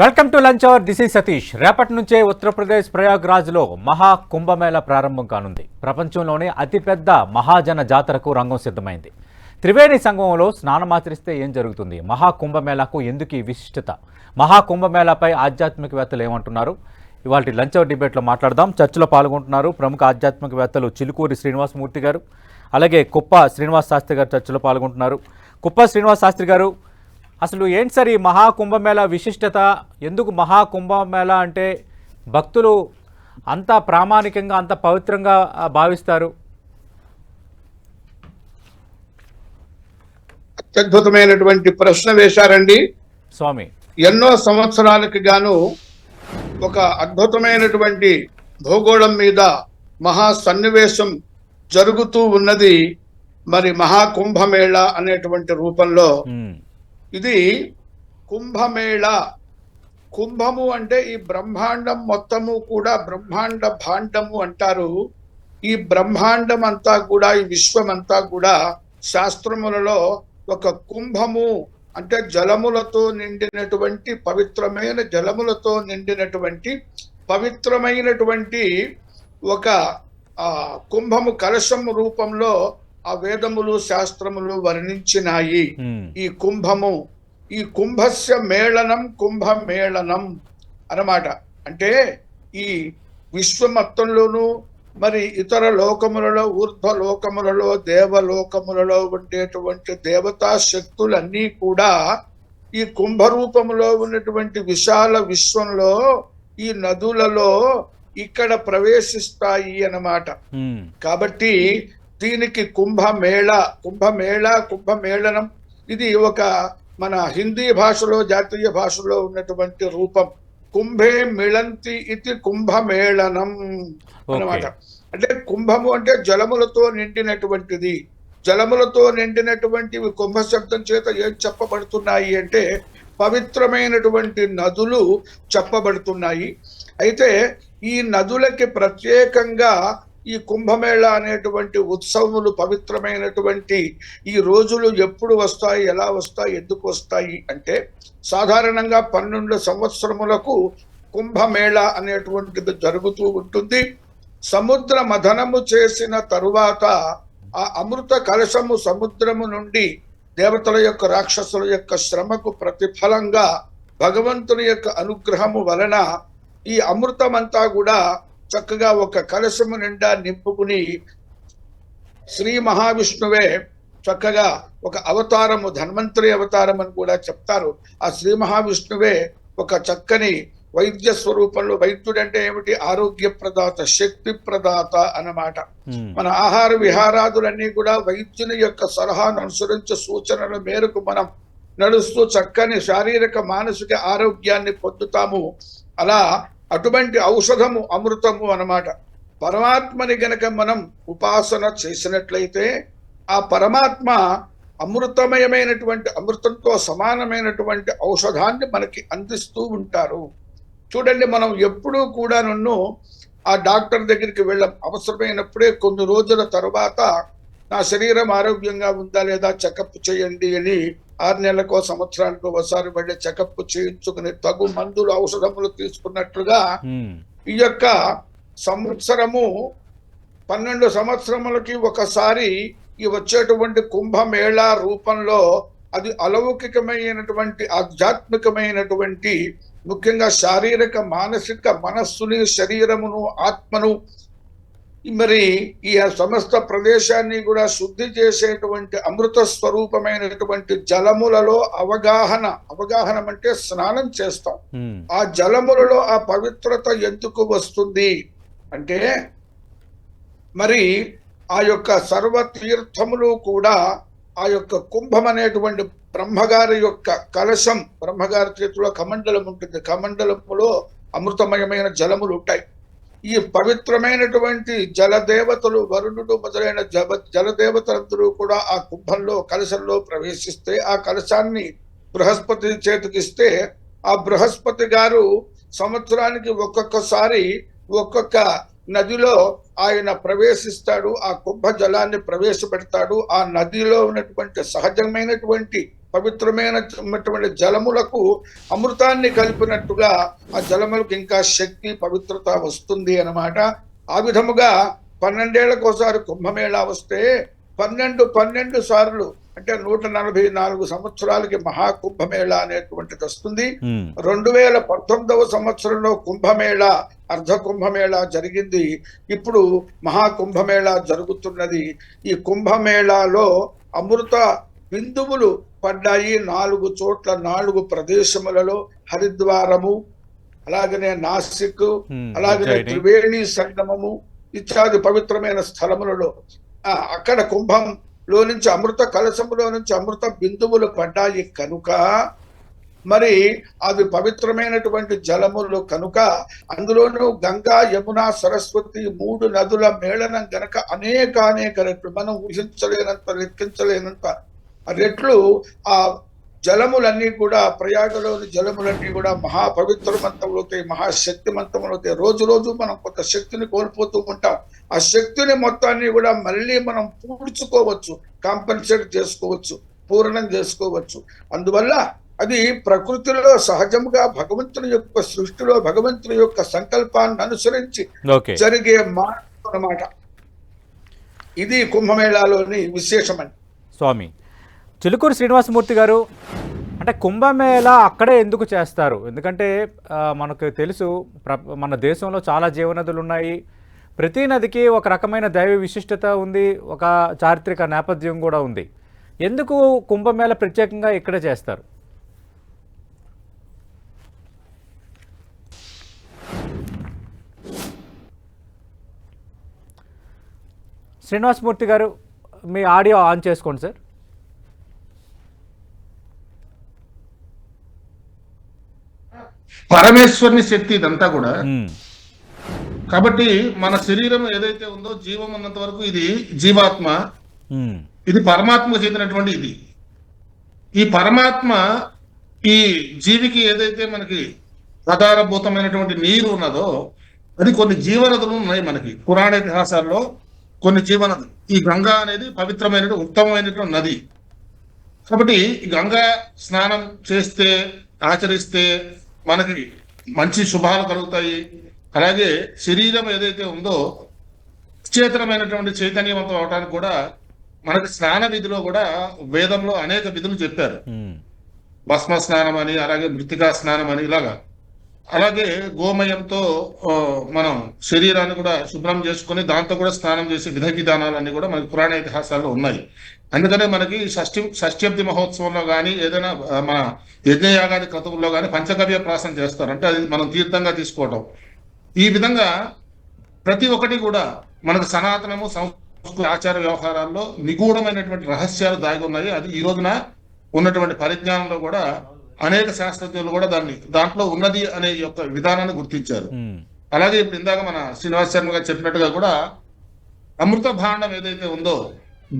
Welcome to lunch hour. This is Satish. రేపటి నుంచే ఉత్తరప్రదేశ్ ప్రయాగ్రాజ్లో మహా కుంభమేళ ప్రారంభం కానుంది. ప్రపంచంలోనే అతిపెద్ద మహాజన జాతరకు రంగం సిద్ధమైంది. త్రివేణి సంఘంలో స్నానమాచరిస్తే ఏం జరుగుతుంది? మహా కుంభమేళాకు ఎందుకు ఈ విశిష్టత? మహా కుంభమేళాపై ఆధ్యాత్మికవేత్తలు ఏమంటున్నారు? ఇవాళ లంచ్ అవర్ డిబేట్లో మాట్లాడదాం. చర్చలో పాల్గొంటున్నారు ప్రముఖ ఆధ్యాత్మికవేత్తలు చిలుకూరి శ్రీనివాసమూర్తి గారు అలాగే కుప్ప శ్రీనివాస్ శాస్త్రి గారు చర్చలో పాల్గొంటున్నారు. కుప్ప శ్రీనివాస్ శాస్త్రి గారు అసలు ఏంటి సార్ ఈ మహాకుంభమేళ విశిష్టత? ఎందుకు మహాకుంభమేళ అంటే భక్తులు అంత ప్రామాణికంగా అంత పవిత్రంగా భావిస్తారు? అత్యద్భుతమైనటువంటి ప్రశ్న వేశారండి. స్వామి. ఎన్నో సంవత్సరాలకు గాను ఒక అద్భుతమైనటువంటి భూగోళం మీద మహా సన్నివేశం జరుగుతూ ఉన్నది. మరి మహాకుంభమేళ అనేటువంటి రూపంలో ఇది కుంభమేళ. కుంభము అంటే ఈ బ్రహ్మాండం మొత్తము కూడా బ్రహ్మాండ భాండము అంటారు. ఈ బ్రహ్మాండం అంతా కూడా ఈ విశ్వం అంతా కూడా శాస్త్రములలో ఒక కుంభము అంటే జలములతో నిండినటువంటి పవిత్రమైన జలములతో నిండినటువంటి పవిత్రమైనటువంటి ఒక కుంభము కలశము రూపంలో ఆ వేదములు శాస్త్రములు వర్ణించినాయి. ఈ కుంభము ఈ కుంభస్య మేళనం కుంభమేళనం అన్నమాట. అంటే ఈ విశ్వ మొత్తంలోనూ మరి ఇతర లోకములలో ఊర్ధ్వ లోకములలో దేవలోకములలో ఉండేటువంటి దేవతా శక్తులన్నీ కూడా ఈ కుంభ రూపములో ఉన్నటువంటి విశాల విశ్వంలో ఈ నదులలో ఇక్కడ ప్రవేశిస్తాయి అన్నమాట. కాబట్టి దీనికి కుంభమేళ కుంభమేళ కుంభమేళనం. ఇది ఒక మన హిందీ భాషలో జాతీయ భాషలో ఉన్నటువంటి రూపం. కుంభే మిళంతి ఇది కుంభమేళనం అన్నమాట. అంటే కుంభము అంటే జలములతో నిండినటువంటిది. జలములతో నిండినటువంటివి కుంభ శబ్దం చేత ఏం చెప్పబడుతున్నాయి అంటే పవిత్రమైనటువంటి నదులు చెప్పబడుతున్నాయి. అయితే ఈ నదులకి ప్రత్యేకంగా ఈ కుంభమేళ అనేటువంటి ఉత్సవములు పవిత్రమైనటువంటి ఈ రోజులు ఎప్పుడు వస్తాయి ఎలా వస్తాయి ఎందుకు వస్తాయి అంటే సాధారణంగా పన్నెండు సంవత్సరములకు కుంభమేళ అనేటువంటిది జరుగుతూ ఉంటుంది. సముద్ర మథనము చేసిన తరువాత ఆ అమృత కలశము సముద్రము నుండి దేవతల యొక్క రాక్షసుల యొక్క శ్రమకు ప్రతిఫలంగా భగవంతుని యొక్క అనుగ్రహము వలన ఈ అమృతమంతా కూడా చక్కగా ఒక కలశము నిండా నింపుకుని శ్రీ మహావిష్ణువే చక్కగా ఒక అవతారము ధన్వంతరి అవతారం అని కూడా చెప్తారు. ఆ శ్రీ మహావిష్ణువే ఒక చక్కని వైద్య స్వరూపంలో వైద్యుడు అంటే ఏమిటి? ఆరోగ్య ప్రదాత శక్తి ప్రదాత అన్నమాట మన ఆహార విహారాదులన్నీ కూడా వైద్యుని యొక్క సలహాను అనుసరించి సూచనల మేరకు మనం నడుస్తూ చక్కని శారీరక మానసిక ఆరోగ్యాన్ని పొందుతాము. అలా అటువంటి ఔషధము అమృతము అన్నమాట. పరమాత్మని గనక మనం ఉపాసన చేసినట్లయితే ఆ పరమాత్మ అమృతమయమైనటువంటి అమృతంతో సమానమైనటువంటి ఔషధాన్ని మనకి అందిస్తూ ఉంటారు. చూడండి మనం ఎప్పుడూ కూడా నన్ను ఆ డాక్టర్ దగ్గరికి వెళ్ళం. అవసరమైనప్పుడే కొన్ని రోజుల తర్వాత నా శరీరం ఆరోగ్యంగా ఉందా లేదా చెకప్ చేయండి అని ఆరు నెలలకో సంవత్సరానికో ఒకసారి వెళ్ళి చెకప్ చేయించుకుని తగు మందులు ఔషధములు తీసుకున్నట్లుగా ఈ యొక్క సంవత్సరము పన్నెండు సంవత్సరములకి ఒకసారి ఈ వచ్చేటువంటి కుంభమేళా రూపంలో అది అలౌకికమైనటువంటి ఆధ్యాత్మికమైనటువంటి ముఖ్యంగా శారీరక మానసిక మనస్సుని శరీరమును ఆత్మను మరి ఈ సమస్త ప్రదేశాన్ని కూడా శుద్ధి చేసేటువంటి అమృత స్వరూపమైనటువంటి జలములలో అవగాహన అవగాహన అంటే స్నానం చేస్తాం. ఆ జలములలో ఆ పవిత్రత ఎందుకు వస్తుంది? అంటే మరి ఆ యొక్క సర్వ తీర్థములు కూడా ఆ యొక్క కుంభం అనేటువంటి బ్రహ్మగారి యొక్క కలశం బ్రహ్మగారి చేతిలో కమండలం ఉంటుంది. కమండలములో అమృతమయమైన జలములు ఉంటాయి. ఈ పవిత్రమైనటువంటి జలదేవతలు వరుణుడు మొదలైన జల జలదేవతలందరూ కూడా ఆ కుంభంలో కలశంలో ప్రవేశిస్తే ఆ కలశాన్ని బృహస్పతి చేతికిస్తే ఆ బృహస్పతి గారు సంవత్సరానికి ఒక్కొక్కసారి ఒక్కొక్క నదిలో ఆయన ప్రవేశిస్తాడు ఆ కుంభ జలాన్ని ప్రవేశపెడతాడు. ఆ నదిలో ఉన్నటువంటి సహజమైనటువంటి పవిత్రమైనటువంటి జలములకు అమృతాన్ని కలిపినట్టుగా ఆ జలములకు ఇంకా శక్తి పవిత్రత వస్తుంది అన్నమాట. ఆ విధముగా పన్నెండేళ్ళకు ఒకసారి కుంభమేళా వస్తే పన్నెండు పన్నెండు సార్లు అంటే నూట నలభై నాలుగు సంవత్సరాలకి మహాకుంభమేళా అనేటువంటిది వస్తుంది. రెండు వేల పంతొమ్మిదవ సంవత్సరంలో కుంభమేళ అర్ధ కుంభమేళ జరిగింది. ఇప్పుడు మహాకుంభమేళ జరుగుతున్నది. ఈ కుంభమేళాలో అమృత బిందువులు పడ్డాయి నాలుగు చోట్ల నాలుగు ప్రదేశములలో హరిద్వారము అలాగనే నాసిక్ అలాగనే. త్రివేణి సంగమము ఇత్యాది పవిత్రమైన స్థలములలో అక్కడ కుంభంలో నుంచి అమృత కలశములో నుంచి అమృత బిందువులు పడ్డాయి కనుక మరి అవి పవిత్రమైనటువంటి జలములు కనుక అందులోనూ గంగా యమున సరస్వతి మూడు నదుల మేళనం గనక అనేక అనేక రెట్లు మనం ఊహించలేనంత లెక్కించలేనంత రెట్లు ఆ జలములన్నీ కూడా ప్రయాగలోని జలములన్నీ కూడా మహాపవిత్రమంతములవుతాయి మహాశక్తిమంతములవుతాయి. రోజు రోజు మనం కొంత శక్తిని కోల్పోతూ ఉంటాం. ఆ శక్తిని మొత్తాన్ని కూడా మళ్ళీ మనం పూడ్చుకోవచ్చు కాంపెన్సేట్ చేసుకోవచ్చు పూర్ణం చేసుకోవచ్చు. అందువల్ల అది ప్రకృతిలో సహజముగా భగవంతుని యొక్క సృష్టిలో భగవంతుని యొక్క సంకల్పాన్ని అనుసరించి జరిగే మార్పు ఇది కుంభమేళాలోని విశేషమని స్వామి చిలుకూరు శ్రీనివాసమూర్తి గారు అంటే కుంభమేళ అక్కడే ఎందుకు చేస్తారు? ఎందుకంటే మనకు తెలుసు ప్ర మన దేశంలో చాలా జీవనదులు ఉన్నాయి. ప్రతి నదికి ఒక రకమైన దైవ విశిష్టత ఉంది ఒక చారిత్రక నేపథ్యం కూడా ఉంది. ఎందుకు కుంభమేళ ప్రత్యేకంగా ఇక్కడే చేస్తారు? శ్రీనివాసమూర్తి గారు మీ ఆడియో ఆన్ చేసుకోండి సార్. పరమేశ్వరుని శక్తి ఇదంతా కూడా. కాబట్టి మన శరీరం ఏదైతే ఉందో జీవం ఉన్నంత వరకు ఇది జీవాత్మ. ఇది పరమాత్మకు చెందినటువంటి ఇది. ఈ పరమాత్మ ఈ జీవికి ఏదైతే మనకి ఆధారభూతమైనటువంటి నీరు ఉన్నదో అది కొన్ని జీవనదులు ఉన్నాయి మనకి. పురాణ ఇతిహాసాల్లో కొన్ని జీవనదులు. ఈ గంగా అనేది పవిత్రమైన ఉత్తమమైనటువంటి నది. కాబట్టి గంగా స్నానం చేస్తే ఆచరిస్తే మనకి మంచి శుభాలు కలుగుతాయి. అలాగే శరీరం ఏదైతే ఉందో చేతనమైనటువంటి చైతన్యవంతం అవడానికి కూడా మనకి స్నాన విధిలో కూడా వేదంలో అనేక విధులు చెప్పారు. భస్మ స్నానం అని అలాగే మృతికా స్నానం అని ఇలాగా. అలాగే గోమయంతో మనం శరీరాన్ని కూడా శుభ్రం చేసుకొని దాంతో కూడా స్నానం చేసే విధ విధానాలన్నీ కూడా మనకి పురాణ ఇతిహాసాల్లో ఉన్నాయి. అందుకనే మనకి షష్ఠి షష్ఠ్యబ్ది మహోత్సవంలో కానీ ఏదైనా మన యజ్ఞయాగాది క్రతువుల్లో కానీ పంచగవ్య ప్రాసం చేస్తారు. అంటే అది మనం తీర్థంగా తీసుకోవటం. ఈ విధంగా ప్రతి ఒక్కటి కూడా మనకు సనాతనము సంస్కృతి ఆచార వ్యవహారాల్లో నిగూఢమైనటువంటి రహస్యాలు దాగి ఉన్నాయి. అది ఈ రోజున ఉన్నటువంటి పరిజ్ఞానంలో కూడా అనేక శాస్త్రజ్ఞులు కూడా దాన్ని దాంట్లో ఉన్నది అనే యొక్క విధానాన్ని గుర్తించారు. అలాగే ఇప్పుడు ఇందాక మన శ్రీనివాస్ శర్మ గారు చెప్పినట్టుగా కూడా అమృత భాండం ఏదైతే ఉందో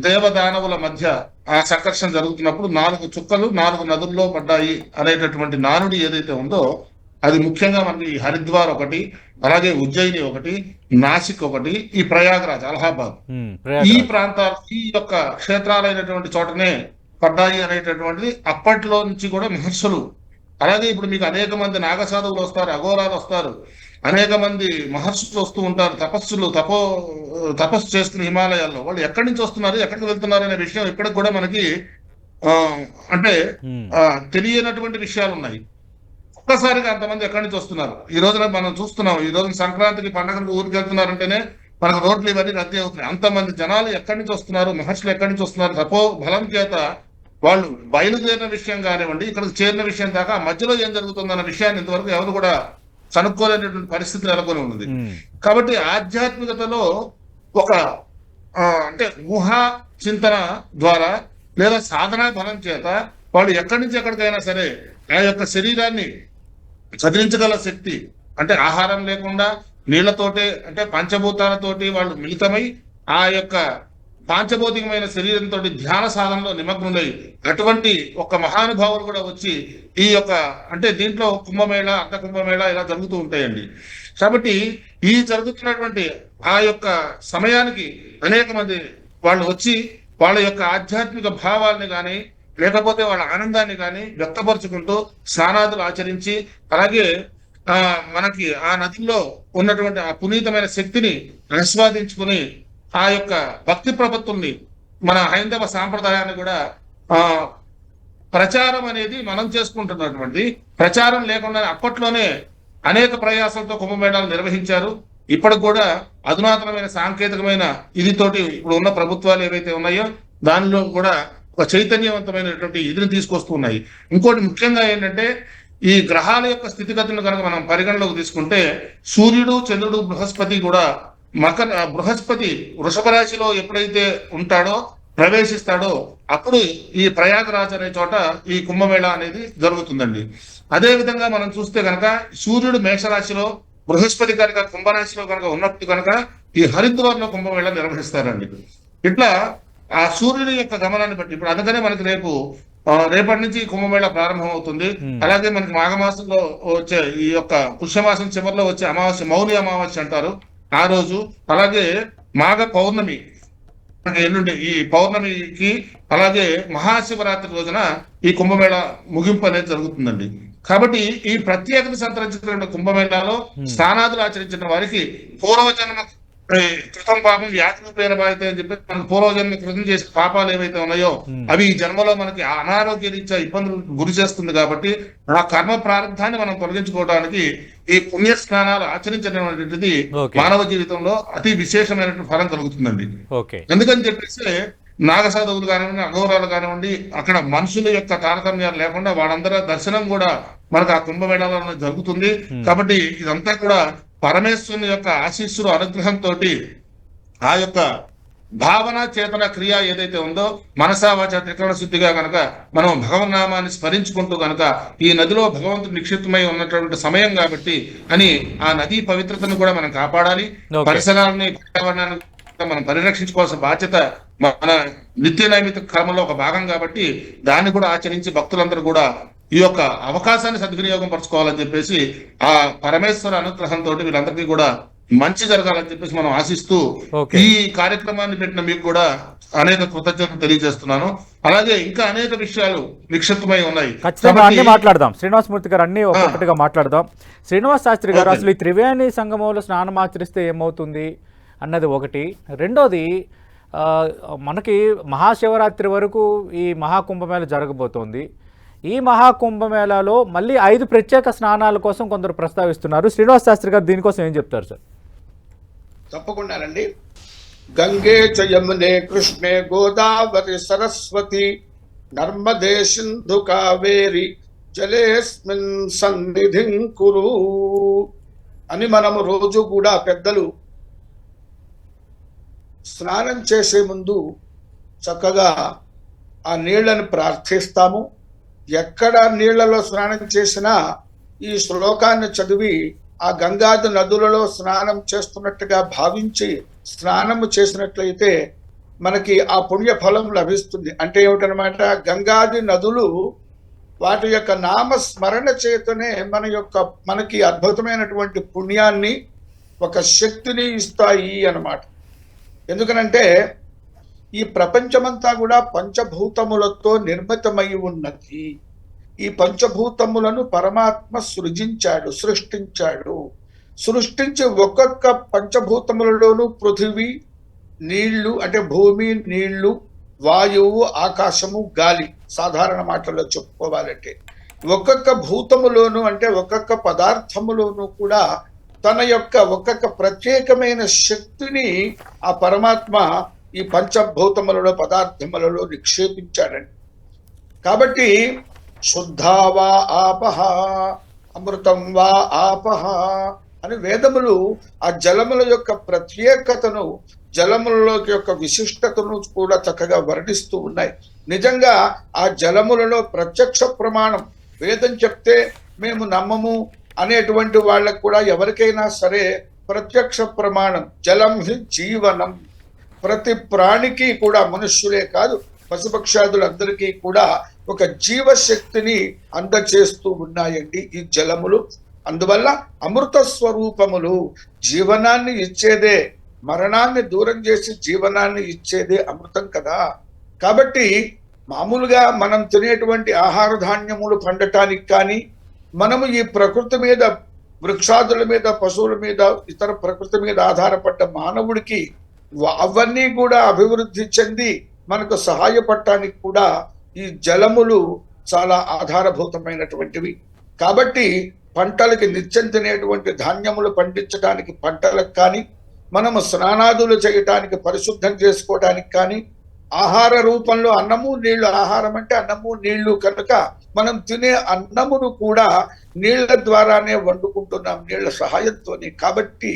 దేవదానవుల మధ్య ఆ సంకర్షణ జరుగుతున్నప్పుడు నాలుగు చుక్కలు నాలుగు నదుల్లో పడ్డాయి అనేటటువంటి నానుడి ఏదైతే ఉందో అది ముఖ్యంగా మనకి హరిద్వార్ ఒకటి అలాగే ఉజ్జయిని ఒకటి నాసిక్ ఒకటి ఈ ప్రయాగరాజ్ అలహాబాద్. ఈ. ప్రాంతాలు ఈ యొక్క క్షేత్రాలైనటువంటి చోటనే పడ్డాయి అనేటటువంటిది అప్పట్లో నుంచి కూడా మహర్షులు. అలాగే ఇప్పుడు మీకు అనేక మంది నాగసాధువులు వస్తారు అఘోరాలు వస్తారు. అనేక మంది మహర్షులు వస్తూ ఉంటారు తపస్సులు తపో తపస్సు చేస్తున్న హిమాలయాల్లో. వాళ్ళు ఎక్కడి నుంచి వస్తున్నారు ఎక్కడికి వెళ్తున్నారు అనే విషయం ఇప్పటికి కూడా మనకి ఆ, అంటే తెలియనటువంటి విషయాలు ఉన్నాయి. ఒక్కసారిగా అంతమంది ఎక్కడి నుంచి వస్తున్నారు? ఈ రోజున మనం చూస్తున్నాం ఈ రోజున సంక్రాంతికి పండగలకు ఊరికి వెళ్తున్నారంటేనే మనకు రోడ్లు ఇవన్నీ రద్దీ అవుతున్నాయి. అంతమంది జనాలు ఎక్కడి నుంచి వస్తున్నారు మహర్షులు ఎక్కడి నుంచి వస్తున్నారు? తపో బలం చేత వాళ్ళు బయలుదేరిన విషయం కానివ్వండి ఇక్కడికి చేరిన విషయం దాకా మధ్యలో ఏం జరుగుతుందన్న విషయాన్ని ఇంతవరకు ఎవరు కూడా కనుక్కోలేనటువంటి పరిస్థితి నెలకొని ఉన్నది. కాబట్టి ఆధ్యాత్మికతలో ఒక అంటే ఊహా చింతన ద్వారా లేదా సాధనా బలం చేత వాళ్ళు ఎక్కడి నుంచి ఎక్కడికైనా సరే ఆ యొక్క శరీరాన్ని కదిలించగల శక్తి అంటే ఆహారం లేకుండా నీళ్ళతోటే అంటే పంచభూతాలతోటి వాళ్ళు మిళితమై ఆ యొక్క పాంచభౌతికమైన శరీరంతో ధ్యాన సాధనలో నిమగ్నులై అటువంటి ఒక మహానుభావులు కూడా వచ్చి ఈ యొక్క అంటే దీంట్లో కుంభమేళ అర్ధ కుంభమేళ ఇలా జరుగుతూ ఉంటాయండి. కాబట్టి ఈ జరుగుతున్నటువంటి ఆ యొక్క సమయానికి అనేక మంది వాళ్ళు వచ్చి వాళ్ళ యొక్క ఆధ్యాత్మిక భావాల్ని కానీ లేకపోతే వాళ్ళ ఆనందాన్ని కానీ వ్యక్తపరుచుకుంటూ స్నానాదులు ఆచరించి అలాగే ఆ మనకి ఆ నదిలో ఉన్నటువంటి ఆ పునీతమైన శక్తిని ఆస్వాదించుకుని ఆ యొక్క భక్తి ప్రపత్తుల్ని మన హైందవ సాంప్రదాయాన్ని కూడా ఆ ప్రచారం అనేది మనం చేసుకుంటున్నటువంటి ప్రచారం లేకుండా అప్పట్లోనే అనేక ప్రయాసాలతో కుంభమేళాలు నిర్వహించారు. ఇప్పటికి కూడా అధునాతనమైన సాంకేతికమైన ఇది తోటి ఇప్పుడు ఉన్న ప్రభుత్వాలు ఏవైతే ఉన్నాయో దానిలో కూడా ఒక చైతన్యవంతమైనటువంటి ఇదిని తీసుకొస్తున్నాయి ఇంకోటి ముఖ్యంగా ఏంటంటే ఈ గ్రహాల యొక్క స్థితిగతులను కనుక మనం పరిగణలోకి తీసుకుంటే సూర్యుడు చంద్రుడు బృహస్పతి కూడా మకర బృహస్పతి వృషభ రాశిలో ఎప్పుడైతే ఉంటాడో ప్రవేశిస్తాడో అప్పుడు ఈ ప్రయాగరాజ్ అనే చోట ఈ కుంభమేళ అనేది జరుగుతుందండి. అదే విధంగా మనం చూస్తే కనుక సూర్యుడు మేషరాశిలో బృహస్పతి కనుక కుంభరాశిలో కనుక ఉన్నప్పుడు కనుక ఈ హరిద్వార్లో కుంభమేళ నిర్వహిస్తారండి. ఇట్లా ఆ సూర్యుడి యొక్క గమనాన్ని బట్టి ఇప్పుడు అందుకనే మనకి రేపు రేపటి నుంచి కుంభమేళ ప్రారంభం అవుతుంది. అలాగే మనకి మాఘమాసంలో వచ్చే ఈ యొక్క పుష్యమాసం చివరిలో వచ్చే అమావాస్య మౌని అమావాస్య అంటారు. ఆ రోజు అలాగే మాఘ పౌర్ణమి ఎల్లుండి ఈ పౌర్ణమికి అలాగే మహాశివరాత్రి రోజున ఈ కుంభమేళ ముగింపు అనేది జరుగుతుందండి. కాబట్టి ఈ ప్రత్యేకత సంతరించిన కుంభమేళాలో స్నానాదులు ఆచరించిన వారికి పూర్వజన్మ కృతం పాపం వ్యాధి రూపేణ బాధితే అని చెప్పి మనకు పూర్వజన్మ కృతం చేసే పాపాలు ఏవైతే ఉన్నాయో. అవి ఈ జన్మలో మనకి అనారోగ్య రీత్యా ఇబ్బందులకు గురి చేస్తుంది కాబట్టి ఆ కర్మ ప్రారంభాన్ని మనం తొలగించుకోవడానికి ఈ పుణ్య స్నానాలు ఆచరించడం. మానవ జీవితంలో అతి విశేషమైనటువంటి ఫలం కలుగుతుందండి ఎందుకని చెప్పేసి నాగసాధువులు కానివ్వండి అఘోరాలు కానివ్వండి అక్కడ మనుషుల యొక్క తారతమ్యాలు లేకుండా వాళ్ళందరూ దర్శనం కూడా మనకు ఆ కుంభమేళాలలో జరుగుతుంది. కాబట్టి ఇదంతా కూడా పరమేశ్వరుని యొక్క ఆశీస్సులు అనుగ్రహంతో ఆ యొక్క భావన చేతన క్రియ ఏదైతే ఉందో మనసా వాచ త్రికరణ శుద్ధిగా కనుక మనం భగవన్నామాన్ని స్మరించుకుంటూ కనుక ఈ నదిలో భగవంతుడు నిక్షిప్తమై ఉన్నటువంటి సమయం కాబట్టి అని ఆ నదీ పవిత్రతను కూడా మనం కాపాడాలి. పరిసరాలని పర్యావరణాన్ని మనం పరిరక్షించుకోవాల్సిన బాధ్యత మన నిత్య నైమిత కర్మలో ఒక భాగం కాబట్టి దాన్ని కూడా ఆచరించి భక్తులందరూ కూడా ఈ యొక్క అవకాశాన్ని సద్వినియోగం పరచుకోవాలని చెప్పేసి ఆ పరమేశ్వర అనుగ్రహంతో వీళ్ళందరికీ కూడా మంచి జరగాలని చెప్పేసి మనం ఆశిస్తూ. ఈ కార్యక్రమాన్ని పెట్టిన మీకు కూడా అనేక కృతజ్ఞతలు తెలియజేస్తున్నాను. అలాగే ఇంకా అనేక విషయాలు నిక్షిప్తమై ఉన్నాయి. ఖచ్చితంగా అన్ని మాట్లాడదాం. శ్రీనివాసమూర్తి గారు అన్ని ఒక్కొక్కటిగా మాట్లాడదాం. శ్రీనివాస్ శాస్త్రి గారు. అసలు ఈ త్రివేణి సంగమంలో స్నానం ఆచరిస్తే ఏమవుతుంది అన్నది ఒకటి. రెండోది ఆ, మనకి మహాశివరాత్రి వరకు ఈ మహాకుంభమేళ జరగబోతోంది. ఈ మహాకుంభమేళాలో మళ్ళీ ఐదు ప్రత్యేక స్నానాల కోసం కొందరు ప్రస్తావిస్తున్నారు. శ్రీనివాస్ శాస్త్రి గారు దీనికోసం ఏం చెప్తారు సార్? తప్పకుండానండి గంగే చ యమునే కృష్ణే గోదావరి సరస్వతి నర్మదే సింధు కావేరి జలేస్మిన్ సన్నిధిం కురు అని మనము రోజు కూడా పెద్దలు స్నానం చేసే ముందు చక్కగా ఆ నీళ్ళను ప్రార్థిస్తాము. ఎక్కడ నీళ్ళలో స్నానం చేసినా ఈ శ్లోకాన్ని చదివి ఆ గంగాది నదులలో స్నానం చేస్తున్నట్టుగా భావించి స్నానము చేసినట్లయితే మనకి ఆ పుణ్య ఫలం లభిస్తుంది. అంటే ఏమిటనమాట? గంగాది నదులు వాటి యొక్క నామ స్మరణ చేతనే మన యొక్క మనకి అద్భుతమైనటువంటి పుణ్యాన్ని ఒక శక్తిని ఇస్తాయి అన్నమాట. ఎందుకనంటే ఈ ప్రపంచమంతా కూడా పంచభూతములతో నిర్మితమై ఉన్నది. ఈ పంచభూతములను పరమాత్మ సృజించాడు సృష్టించాడు. సృష్టించి ఒక్కొక్క పంచభూతములలోనూ పృథివీ నీళ్ళు అంటే భూమి నీళ్ళు వాయువు ఆకాశము గాలి సాధారణ మాటల్లో చెప్పుకోవాలంటే. ఒక్కొక్క భూతములోను అంటే ఒక్కొక్క పదార్థములోను కూడా తన యొక్క ఒక్కొక్క ప్రత్యేకమైన శక్తిని ఆ పరమాత్మ ఈ పంచభూతములలో పదార్థములలో నిక్షేపించాడండి. కాబట్టి శుద్ధా వా ఆపహ అమృతం వా ఆపహ అని వేదములు ఆ జలముల యొక్క ప్రత్యేకతను జలములలోకి యొక్క విశిష్టతను కూడా చక్కగా వర్ణిస్తూ ఉన్నాయి. నిజంగా ఆ జలములలో ప్రత్యక్ష ప్రమాణం వేదం చెప్తే మేము నమ్మము అనేటువంటి వాళ్ళకు కూడా ఎవరికైనా సరే ప్రత్యక్ష ప్రమాణం జలం హి జీవనం. ప్రతి ప్రాణికి కూడా మనుష్యులే కాదు పశుపక్షాదులందరికీ కూడా ఒక జీవశక్తిని అందచేస్తూ ఉన్నాయండి ఈ జలములు. అందువల్ల అమృత స్వరూపములు జీవనాన్ని ఇచ్చేదే మరణాన్ని దూరం చేసి జీవనాన్ని ఇచ్చేదే అమృతం కదా. కాబట్టి మామూలుగా మనం తినేటువంటి ఆహార ధాన్యములు పండటానికి కానీ మనము ఈ ప్రకృతి మీద వృక్షాదుల మీద పశువుల మీద ఇతర ప్రకృతి మీద ఆధారపడ్డ మానవుడికి అవన్నీ కూడా అభివృద్ధి చెంది మనకు సహాయపడటానికి కూడా ఈ జలములు చాలా ఆధారభూతమైనటువంటివి. కాబట్టి పంటలకి నిత్యం తినేటువంటి ధాన్యములు పండించడానికి పంటలకు కానీ మనము స్నానాదులు చేయటానికి పరిశుద్ధం చేసుకోవడానికి కానీ ఆహార రూపంలో అన్నము నీళ్ళు ఆహారం అంటే అన్నము నీళ్ళు కనుక మనం తినే అన్నమును కూడా నీళ్ళ ద్వారానే వండుకుంటున్నాం నీళ్ళ సహాయంతోనే. కాబట్టి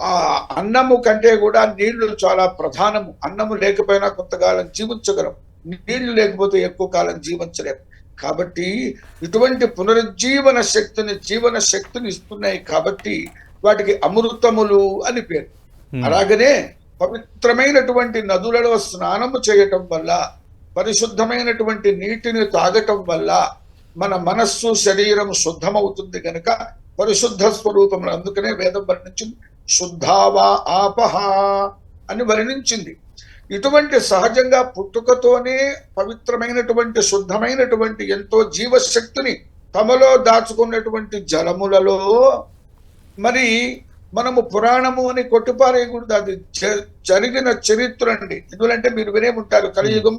అన్నము కంటే కూడా నీళ్ళు చాలా ప్రధానము. అన్నము లేకపోయినా కొంతకాలం జీవించగలం. నీళ్ళు లేకపోతే ఎక్కువ కాలం జీవించలేం కాబట్టి ఇటువంటి పునరుజ్జీవన శక్తిని జీవన శక్తిని ఇస్తున్నాయి కాబట్టి వాటికి అమృతములు అని పేరు. అలాగనే పవిత్రమైనటువంటి నదులలో స్నానము చేయటం వల్ల పరిశుద్ధమైనటువంటి నీటిని తాగటం వల్ల మన మనస్సు శరీరం శుద్ధమవుతుంది కనుక పరిశుద్ధ స్వరూపములు. అందుకనే వేదం వర్ణించింది శుద్ధావా ఆపహ అని వర్ణించింది. ఇటువంటి సహజంగా పుట్టుకతోనే పవిత్రమైనటువంటి శుద్ధమైనటువంటి ఎంతో జీవశక్తిని తమలో దాచుకున్నటువంటి జలములలో మరి మనము పురాణము అని కొట్టిపారేయకూడదు అది జరిగిన చరిత్ర అండి. ఎందుకంటే మీరు వినే ఉంటారు కలియుగం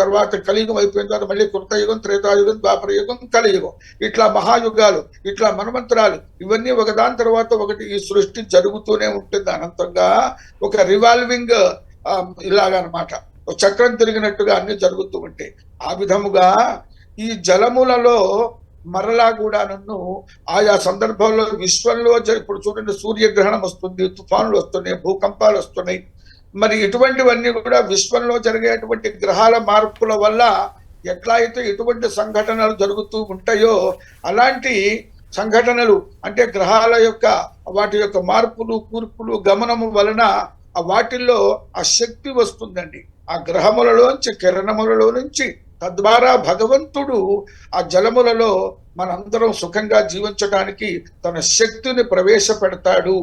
తర్వాత కలియుగం అయిపోయిన తర్వాత మళ్ళీ కృతయుగం త్రేతాయుగం ద్వాపర యుగం కలియుగం. ఇట్లా మహాయుగాలు ఇట్లా మనమంత్రాలు ఇవన్నీ ఒకదాని తర్వాత ఒకటి ఈ సృష్టి జరుగుతూనే ఉంటుంది. అనంతంగా ఒక రివాల్వింగ్ ఇలాగనమాట. ఒక చక్రం తిరిగినట్టుగా అన్ని జరుగుతూ ఉంటాయి ఆ విధముగా ఈ జలములలో మరలా కూడా నన్ను ఆయా సందర్భాల్లో విశ్వంలో ఇప్పుడు చూడండి సూర్యగ్రహణం వస్తుంది తుఫానులు వస్తున్నాయి భూకంపాలు వస్తున్నాయి. మరి ఇటువంటివన్నీ కూడా విశ్వంలో జరిగేటువంటి గ్రహాల మార్పుల వల్ల ఎట్లా అయితే ఎటువంటి సంఘటనలు జరుగుతూ ఉంటాయో అలాంటి సంఘటనలు అంటే గ్రహాల యొక్క వాటి యొక్క మార్పులు కూర్పులు గమనము వలన ఆ వాటిల్లో ఆ శక్తి వస్తుందండి. ఆ గ్రహములలోంచి కిరణములలో నుంచి తద్వారా భగవంతుడు ఆ జలములలో మనందరం సుఖంగా జీవించడానికి తన శక్తిని ప్రవేశపెడతాడు.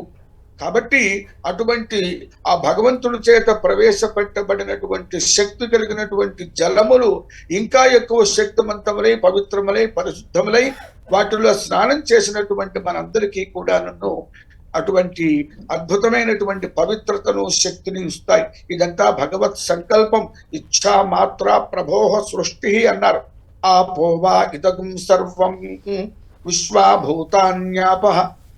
కాబట్టి అటువంటి ఆ భగవంతుడి చేత ప్రవేశపెట్టబడినటువంటి శక్తి కలిగినటువంటి జలములు ఇంకా ఎక్కువ శక్తివంతములై పవిత్రములై పరిశుద్ధములై వాటిలో స్నానం చేసినటువంటి మనందరికీ కూడా నన్ను అటువంటి అద్భుతమైనటువంటి పవిత్రతను శక్తిని ఇస్తాయి. ఇదంతా భగవత్ సంకల్పం. ఇచ్ఛా మాత్ర ప్రభోహ సృష్టి అన్నారు. ఆపోవా ఇదగం సర్వం. విశ్వాభూతాన్యాప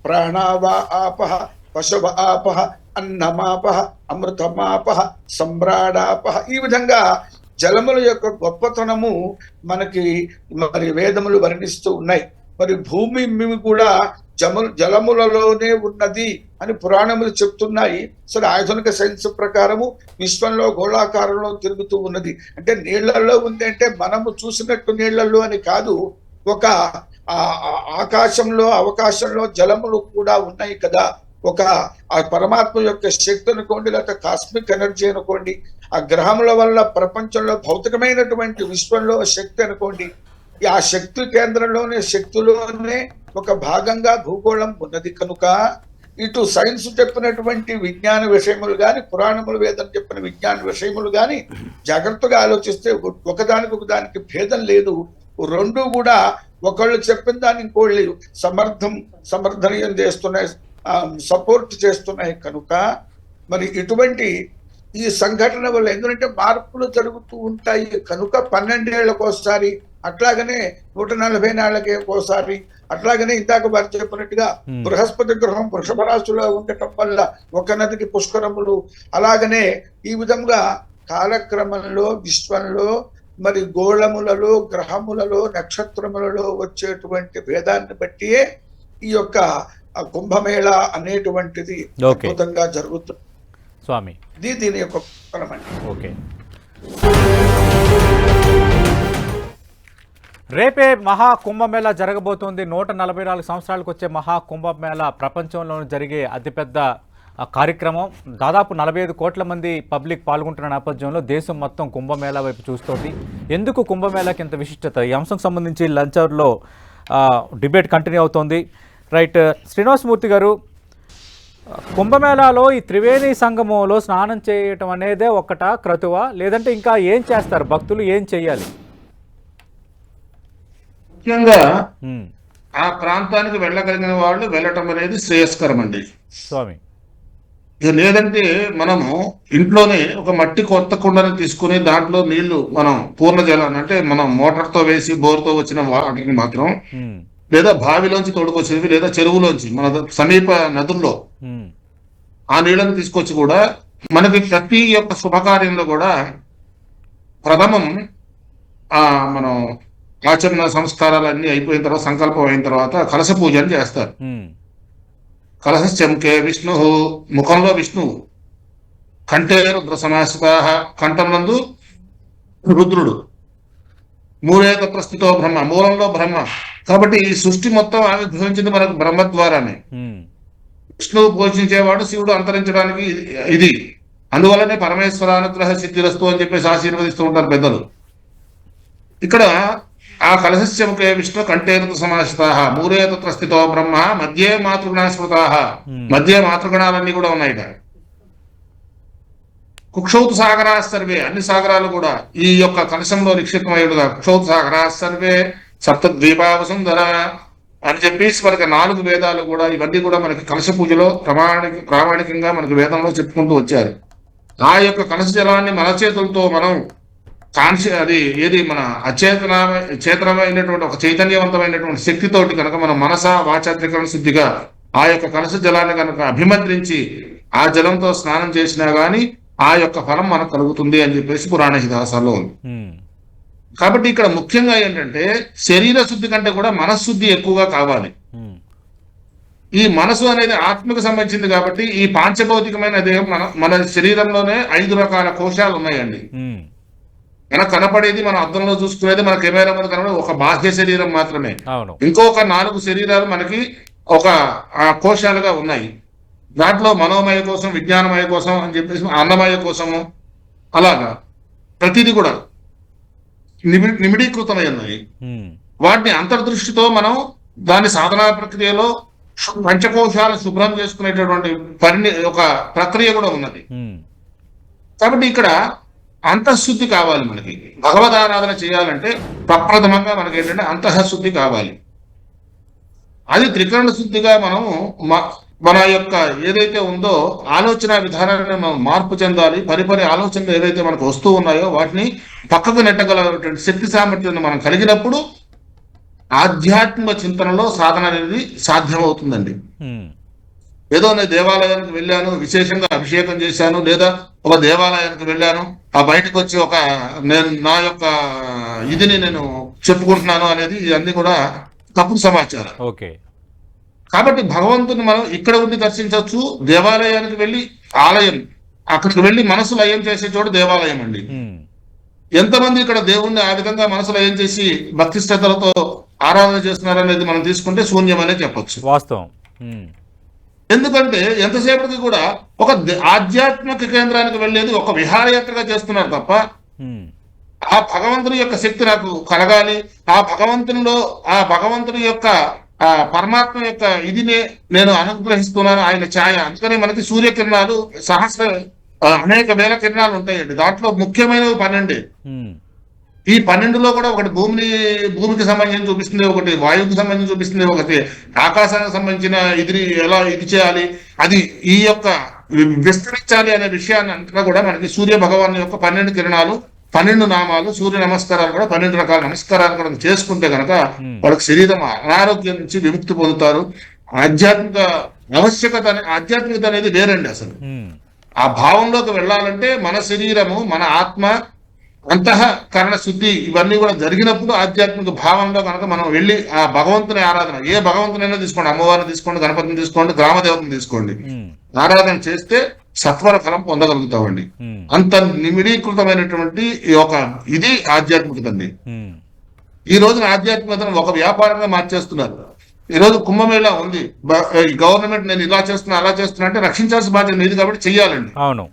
ప్రాణావా ఆపహ పశవ ఆపహ అన్నమాపహ అమృతమాపహ సమ్రాడాపహ ఈ విధంగా జలముల యొక్క గొప్పతనము మనకి మరి వేదములు వర్ణిస్తూ ఉన్నాయి. మరి భూమి మేము కూడా జములు జలములలోనే ఉన్నది అని పురాణములు చెప్తున్నాయి. సరే ఆధునిక సైన్స్ ప్రకారము విశ్వంలో గోళాకారంలో తిరుగుతూ ఉన్నది. అంటే నీళ్ళలో ఉంది అంటే మనము చూసినట్టు నీళ్ళలో అని కాదు. ఒక ఆకాశంలో అవకాశంలో జలములు కూడా ఉన్నాయి కదా. ఒక ఆ పరమాత్మ యొక్క శక్తి అనుకోండి లేకపోతే కాస్మిక్ ఎనర్జీ అనుకోండి ఆ గ్రహముల వల్ల ప్రపంచంలో భౌతికమైనటువంటి విశ్వంలో శక్తి అనుకోండి ఈ ఆ శక్తి కేంద్రంలోనే శక్తిలోనే ఒక భాగంగా భూగోళం ఉన్నది కనుక ఇటు సైన్స్ చెప్పినటువంటి విజ్ఞాన విషయములు కానీ పురాణములు వేదం చెప్పిన విజ్ఞాన విషయములు కానీ జాగ్రత్తగా ఆలోచిస్తే ఒక- ఒకదానికి ఒకదానికి భేదం లేదు. రెండు కూడా ఒకళ్ళు చెప్పిన దాన్ని ఇంకోళ్ళు సమర్థం సమర్థనీయం చేస్తున్నాయి. సపోర్ట్ చేస్తున్నాయి కనుక మరి ఇటువంటి ఈ సంఘటన వల్ల ఎందుకంటే మార్పులు జరుగుతూ ఉంటాయి కనుక పన్నెండేళ్ళకు ఒకసారి అట్లాగనే నూట నలభై నాళ్ళకి ఒకసారి అట్లాగనే ఇందాక వారు చెప్పినట్టుగా. బృహస్పతి గ్రహం వృషభ రాశిలో ఉండటం వల్ల ఒక నదికి పుష్కరములు అలాగనే ఈ విధంగా కాలక్రమంలో విశ్వంలో మరి గోళములలో గ్రహములలో నక్షత్రములలో వచ్చేటువంటి భేదాన్ని బట్టియే ఈ యొక్క ఆ కుంభమేళ అనేటువంటిది. అద్భుతంగా జరుగుతుంది స్వామి. ఇది దీని యొక్క ఓకే. రేపే మహా కుంభమేళా జరగబోతోంది. నూట నలభై నాలుగు సంవత్సరాలకు వచ్చే మహా కుంభమేళా ప్రపంచంలో జరిగే అతిపెద్ద కార్యక్రమం. దాదాపు నలభై ఐదు కోట్ల మంది పబ్లిక్ పాల్గొంటున్న నేపథ్యంలో దేశం మొత్తం కుంభమేళా వైపు చూస్తోంది. ఎందుకు కుంభమేళాకి ఇంత విశిష్టత? ఈ అంశం సంబంధించి లంచ్ అవర్లో డిబేట్ కంటిన్యూ అవుతోంది. రైట్ శ్రీనివాసమూర్తి గారు కుంభమేళాలో ఈ త్రివేణి సంగమంలో స్నానం చేయటం అనేదే ఒకట క్రతువ? లేదంటే ఇంకా ఏం చేస్తారు? భక్తులు ఏం చేయాలి ముఖ్యంగా ఆ ప్రాంతానికి వెళ్ళగలిగిన వాళ్ళు వెళ్ళటం అనేది శ్రేయస్కరం అండి. స్వామి. ఇక లేదంటే మనము ఇంట్లోనే ఒక మట్టి కొత్త కుండని తీసుకుని దాంట్లో నీళ్ళు మనం పూర్ణ జలాన్ని అంటే మనం మోటార్తో వేసి బోర్తో వచ్చిన వాటిని మాత్రం లేదా బావిలోంచి తోడుకొచ్చినవి లేదా చెరువులోంచి మన సమీప నదుల్లో. ఆ నీళ్ళని తీసుకొచ్చి కూడా మనకి ప్రతి యొక్క శుభకార్యంలో కూడా ప్రథమం ఆ మనం ఆచరణ సంస్కారాలన్నీ అయిపోయిన తర్వాత సంకల్పం అయిన తర్వాత కలశ పూజని చేస్తారు. కలశ చెంకే విష్ణు ముఖంలో విష్ణువు. కంఠే రుద్ర సమాసిత కంఠం నందు రుద్రుడు. మూలేక ప్రస్తుతో బ్రహ్మ మూలంలో బ్రహ్మ. కాబట్టి ఈ సృష్టి మొత్తం ఆవిర్భవించింది మనకు బ్రహ్మ ద్వారానే విష్ణువు పోషించేవాడు శివుడు అంతరించడానికి ఇది- అందువల్లనే పరమేశ్వర అనుగ్రహ సిద్ధిరస్తు అని చెప్పేసి ఆశీర్వదిస్తూ ఉంటారు పెద్దలు. ఇక్కడ ఆ కలశస్యముఖే విష్ణు సమాసిత మూరే తత్ర స్థితో బ్రహ్మ మధ్యే మాతృగుణ స్మృత Hmm. మధ్య మాతృగణాలన్నీ కూడా ఉన్నాయి ఇక్కడ. కుక్షౌత్ సాగరా సర్వే అన్ని సాగరాలు కూడా ఈ యొక్క కలశంలో నిక్షిప్తమయ్యుడుగా కుక్షౌత్ సాగరా సర్వే సప్త ద్వీపావసుందర అని చెప్పేసి మనకి నాలుగు వేదాలు కూడా ఇవన్నీ కూడా మనకి కలశ పూజలో ప్రమాణిక ప్రామాణికంగా మనకి వేదంలో చెప్పుకుంటూ వచ్చారు. ఆ యొక్క కలశ జలాన్ని మన చేతులతో మనం కాన్షి అది ఏది మన అచేతన చేతనమైనటువంటి ఒక చైతన్యవంతమైనటువంటి శక్తితోటి కనుక మన మనస వాచాత్రికరణ శుద్ధిగా ఆ యొక్క కలశ జలాన్ని కనుక అభిమంత్రించి ఆ జలంతో స్నానం చేసినా కానీ ఆ యొక్క ఫలం మనకు కలుగుతుంది అని చెప్పేసి పురాణ ఇతిహాసాల్లో ఉంది. కాబట్టి ఇక్కడ ముఖ్యంగా ఏంటంటే శరీర శుద్ధి కంటే కూడా మనశుద్ధి ఎక్కువగా కావాలి. ఈ మనసు అనేది ఆత్మకు సంబంధించింది కాబట్టి ఈ పాంచభౌతికమైన దేహం మన మన శరీరంలోనే ఐదు రకాల కోశాలు ఉన్నాయండి. మనకు కనపడేది మన అద్దంలో చూసుకునేది మన కెమెరా మీద కనపడేది ఒక బాహ్య శరీరం మాత్రమే. ఇంకొక నాలుగు శరీరాలు మనకి ఒక కోశాలుగా ఉన్నాయి. దాంట్లో మనోమయ కోసం విజ్ఞానమయ కోసం అని చెప్పేసి అన్నమయ కోసము అలాగా. ప్రతిదీ కూడా నిమి నిమిడీకృతమై ఉన్నాయి వాటిని అంతర్దృష్టితో మనం దాని సాధనా ప్రక్రియలో పంచకోశాలు శుభ్రం చేసుకునేటటువంటి పరిణి ఒక ప్రక్రియ కూడా ఉన్నది. కాబట్టి ఇక్కడ అంతఃశుద్ధి కావాలి మనకి. భగవద్ ఆరాధన చేయాలంటే ప్రప్రథమంగా మనకి ఏంటంటే అంతఃశుద్ధి కావాలి. అది త్రికరణ శుద్ధిగా మనం మ- మన యొక్క ఏదైతే ఉందో ఆలోచన విధానాన్ని మనం మార్పు చెందాలి పరిపరి ఆలోచనలు ఏదైతే మనకు వస్తూ ఉన్నాయో వాటిని పక్కకు నెట్టగలటువంటి శక్తి సామర్థ్యాన్ని మనం కలిగినప్పుడు ఆధ్యాత్మిక చింతనలో సాధన అనేది సాధ్యమవుతుందండి. ఏదో నేను దేవాలయానికి వెళ్ళాను విశేషంగా అభిషేకం చేశాను లేదా ఒక దేవాలయానికి వెళ్ళాను ఆ బయటకు వచ్చి ఒక నేను నా యొక్క ఇదిని నేను చెప్పుకుంటున్నాను అనేది ఇవన్నీ కూడా తప్పుడు సమాచారం. ఓకే. కాబట్టి భగవంతుని మనం ఇక్కడ ఉండి దర్శించవచ్చు దేవాలయానికి వెళ్ళి ఆలయం అక్కడికి వెళ్ళి మనసు లయం చేసే చోటు దేవాలయం అండి. ఎంతమంది ఇక్కడ దేవుణ్ణి ఆ విధంగా మనసు లయం చేసి భక్తి శ్రద్ధలతో ఆరాధన చేస్తున్నారనేది మనం తీసుకుంటే శూన్యమనే చెప్పొచ్చు. వాస్తవం. ఎందుకంటే ఎంతసేపటికి కూడా ఒక ఆధ్యాత్మిక కేంద్రానికి వెళ్ళేది ఒక విహారయాత్రగా చేస్తున్నారు తప్ప ఆ భగవంతుని యొక్క శక్తి నాకు కలగాలి ఆ భగవంతునిలో ఆ భగవంతుని యొక్క ఆ పరమాత్మ యొక్క ఇదినే నేను అనుగ్రహిస్తున్నాను ఆయన ఛాయ. అందుకని మనకి సూర్యకిరణాలు సహస్ర అనేక వేల కిరణాలు ఉంటాయండి. దాంట్లో ముఖ్యమైనవి పన్నెండే. ఈ పన్నెండులో కూడా ఒకటి భూమిని భూమికి సంబంధించి చూపిస్తుంది ఒకటి వాయువుకి సంబంధించి చూపిస్తుంది ఒకటి ఆకాశానికి సంబంధించిన ఇది ఎలా ఇది చేయాలి అది ఈ యొక్క విస్తరించాలి అనే విషయాన్ని అంతా కూడా మనకి సూర్య భగవాన్ యొక్క పన్నెండు కిరణాలు పన్నెండు నామాలు సూర్య నమస్కారాలు కూడా పన్నెండు రకాల నమస్కారాలు కూడా చేసుకుంటే కనుక. వాళ్ళకి శరీరం అనారోగ్యం నుంచి విముక్తి పొందుతారు. ఆధ్యాత్మిక ఆవశ్యకత ఆధ్యాత్మికత అనేది వేరండి అసలు. ఆ భావంలోకి వెళ్ళాలంటే మన శరీరము మన ఆత్మ అంతఃకరణ శుద్ధి ఇవన్నీ కూడా జరిగినప్పుడు ఆధ్యాత్మిక భావంలో కనుక మనం వెళ్ళి ఆ భగవంతుని ఆరాధన ఏ భగవంతునైనా తీసుకోండి అమ్మవారిని తీసుకోండి గణపతిని తీసుకోండి గ్రామదేవతని తీసుకోండి. ఆరాధన చేస్తే సత్వర ఫలం పొందగలుగుతామండి. అంత నిమిడీకృతమైనటువంటి ఒక ఇది ఆధ్యాత్మికత అండి ఈ రోజున ఆధ్యాత్మికతను ఒక వ్యాపారంగా మార్చేస్తున్నారు. ఈ రోజు కుంభమేళా ఉంది. గవర్నమెంట్ నేను ఇలా చేస్తున్నా అలా చేస్తున్నా అంటే రక్షించాల్సిన బాధ్యత మీది కాబట్టి చెయ్యాలండి. అవును.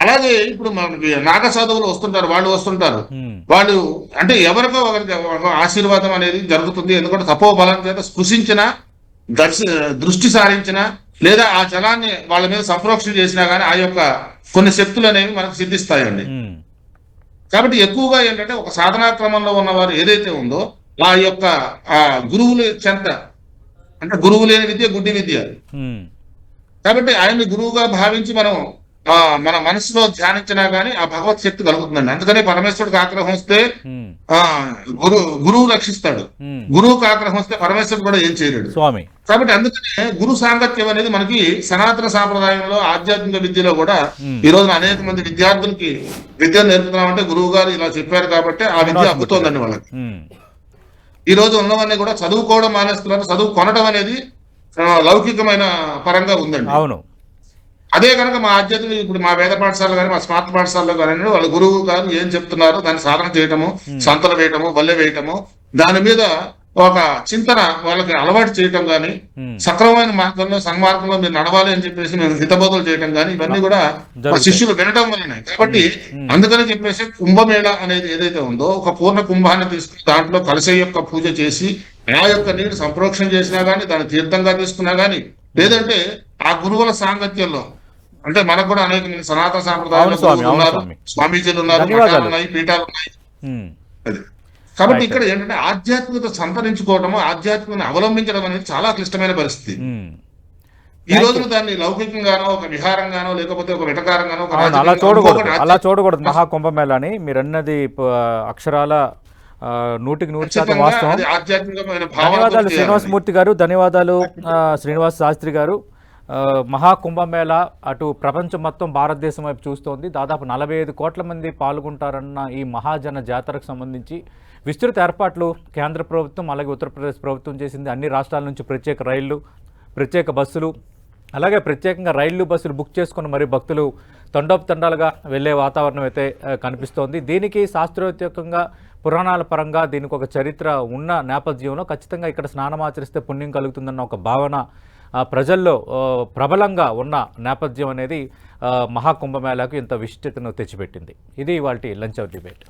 అలాగే ఇప్పుడు మనకి నాగ సాధువులు వస్తుంటారు వాళ్ళు వస్తుంటారు. వాళ్ళు అంటే ఎవరికో ఒకరికి ఒక ఆశీర్వాదం అనేది జరుగుతుంది. ఎందుకంటే తపో బలం చేత స్పృశించిన దర్శ దృష్టి సారించిన లేదా ఆ జలాన్ని వాళ్ళ మీద సంప్రోక్షణ చేసినా కానీ ఆ యొక్క కొన్ని శక్తులు అనేవి మనకు సిద్ధిస్తాయండి. కాబట్టి ఎక్కువగా ఏంటంటే ఒక సాధనా క్రమంలో ఉన్నవారు ఏదైతే ఉందో ఆ యొక్క ఆ గురువుల చెంత అంటే గురువు లేని విద్య గుడ్డి విద్య కాబట్టి ఆయన్ని గురువుగా భావించి మనం ఆ మన మనసులో ధ్యానించినా గానీ ఆ భగవత్ శక్తి కలుగుతుందండి. అందుకనే పరమేశ్వరుడికి ఆగ్రహం వస్తే ఆ గురు గురువు రక్షిస్తాడు. గురువుకి ఆగ్రహం వస్తే పరమేశ్వరుడు కూడా ఏం చేయలేడు. స్వామి కాబట్టి అందుకనే గురు సాంగత్యం అనేది మనకి సనాతన సాంప్రదాయంలో ఆధ్యాత్మిక విద్యలో కూడా. ఈ రోజున అనేక మంది విద్యార్థులకి విద్యను నేర్పుతున్నామంటే గురువు గారు ఇలా చెప్పారు కాబట్టి ఆ విద్య అబ్బుతోందండి వాళ్ళకి. ఈ రోజు ఉన్నవన్నీ కూడా చదువుకోవడం మానేస్తున్నారు. చదువు కొనడం అనేది లౌకికమైన పరంగా ఉందండి. అవును. అదే కనుక మా ఆధ్యాత్మిక ఇప్పుడు మా వేద పాఠశాల కానీ మా స్మార్ట్ పాఠశాలలో కానీ వాళ్ళ గురువు గారు ఏం చెప్తున్నారో దాన్ని సాధన చేయటము సంతలు వేయటము బల్లె వేయటము దాని మీద ఒక చింతన వాళ్ళకి అలవాటు చేయటం కానీ ఉమ్, సక్రమమైన మార్గంలో సన్మార్గంలో మీరు నడవాలి అని చెప్పేసి మేము హితబోధలు చేయటం కానీ ఇవన్నీ కూడా మా. శిష్యులు వినటం వల్లనే. కాబట్టి అందుకని చెప్పేసి కుంభమేళ అనేది ఏదైతే ఉందో ఒక పూర్ణ కుంభాన్ని తీసుకుని దాంట్లో కలశ యొక్క పూజ చేసి ఆ యొక్క నీరు సంప్రోక్షణ చేసినా గానీ దాన్ని తీర్థంగా తీసుకున్నా గానీ లేదంటే ఆ గురువుల సాంగత్యంలో అంటే మనకు కూడా అనేక సనాతన సాంప్రదాయాలు ఉన్నారు స్వామి. స్వామీజీలు ఉన్నారు ధన్యవాదాలు. మఠాలు ఉన్నాయి పీఠాలు ఉన్నాయి. అది. కాబట్టి. ఇక్కడ ఏంటంటే ఆధ్యాత్మికత సంతరించుకోవడము ఆధ్యాత్మికను అవలంబించడం అనేది చాలా క్లిష్టమైన పరిస్థితి ఉమ్. ఈ రోజున దాన్ని లౌకికంగానో ఒక విహారంగానో లేకపోతే ఒక విటకారంగానో అలా చూడకూడదు అలా చూడకూడదు మహాకుంభమేళని మీరు అన్నది అక్షరాల నూటికి నూరు శాతం వాస్తవం ధన్యవాదాలు. శ్రీనివాసమూర్తి గారు ధన్యవాదాలు శ్రీనివాస్ శాస్త్రి గారు మహాకుంభమేళ అటు ప్రపంచం మొత్తం భారతదేశం వైపు చూస్తోంది దాదాపు నలభై ఐదు కోట్ల మంది పాల్గొంటారన్న ఈ మహాజన జాతరకు సంబంధించి విస్తృత ఏర్పాట్లు కేంద్ర ప్రభుత్వం అలాగే ఉత్తరప్రదేశ్ ప్రభుత్వం చేసింది. అన్ని రాష్ట్రాల నుంచి ప్రత్యేక రైళ్ళు ప్రత్యేక బస్సులు అలాగే ప్రత్యేకంగా రైళ్ళు బస్సులు బుక్ చేసుకుని మరి భక్తులు తండోపతండాలుగా వెళ్ళే వాతావరణం అయితే కనిపిస్తోంది. దీనికి శాస్త్రోత్యకంగా పురాణాల పరంగా దీనికి ఒక చరిత్ర ఉన్న నేపథ్యంలో ఖచ్చితంగా ఇక్కడ స్నానం ఆచరిస్తే పుణ్యం కలుగుతుందన్న ఒక భావన ప్రజల్లో ప్రబలంగా ఉన్న నేపథ్యం అనేది ఆ, మహాకుంభమేళాకు ఇంత విశిష్టతను తెచ్చిపెట్టింది. ఇది వాళ్ళ లంచ్ అవర్ డిబేట్.